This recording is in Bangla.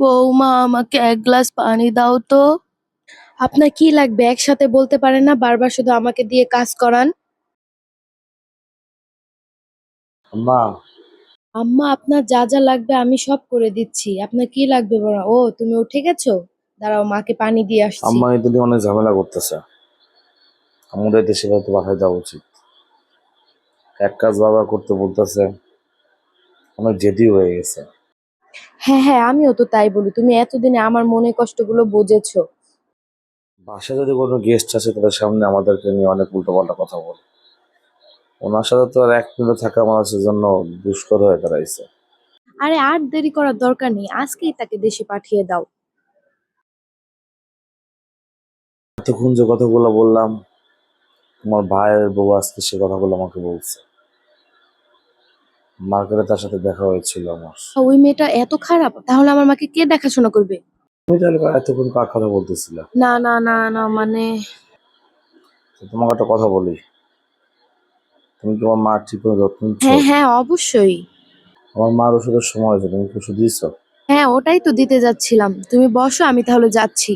বৌমা আমাকে এক গ্লাস পানি দাও তো। আপনার কি লাগবে? একসাথে বলতে পারেন না? বারবার শুধু আমাকে দিয়ে কাজ করান। আম্মা। আম্মা আপনার যা যা লাগবে আমি সব করে দিচ্ছি। আপনার কি লাগবে বলো ও তুমি উঠে গেছো? দাঁড়াও মাকে পানি দিয়ে আসছি। আম্মা নিয়ে অনেক ঝামেলা করতেছে। আমাদের দেশে হয়তো বাসায় যাওয়া উচিত। এক কাজ বাবা করতে বলতেছে অনেক জেদি হয়ে গেছে। হ্যাঁ হ্যাঁ আমিও তো তাই বলি। তুমি এতদিনে আমার মনে কষ্টগুলো বুঝেছ। বাসায় যদি কোনো গেস্ট আসে তাদের সামনে আমাদেরকে নিয়ে অনেক উল্টোপাল্টা কথা বলে। ওনার সাথে তো আর এক মিনিট থাকা মানুষের জন্য দুষ্কর হয়ে দাঁড়াইছে। আরে আর দেরি করার দরকার নেই। আজকেই তাকে দেশে পাঠিয়ে দাও। এতক্ষণ যে কথাগুলো বললাম তোমার ভাইয়ের বউ আজকে সে কথাগুলো আমাকে বলছে। মার্কেটে তার সাথে দেখা হয়েছিল আমার। ওই মেয়েটা এত খারাপ? তাহলে আমার মাকে কে দেখাশোনা করবে? তুমি তাহলে এতক্ষণ কার কথা বলতেছিলে না না না না মানে তোমাকে একটা কথা বলি। তুমি কি আমার মার ঠিক করে যত্ন নিচ্ছ? হ্যাঁ হ্যাঁ অবশ্যই। আমার মার ওষুধের সময় হয়েছে তুমি কি ওষুধ দিচ্ছ হ্যাঁ ওটাই তো দিতে যাচ্ছিলাম। তুমি বসো আমি তাহলে যাচ্ছি।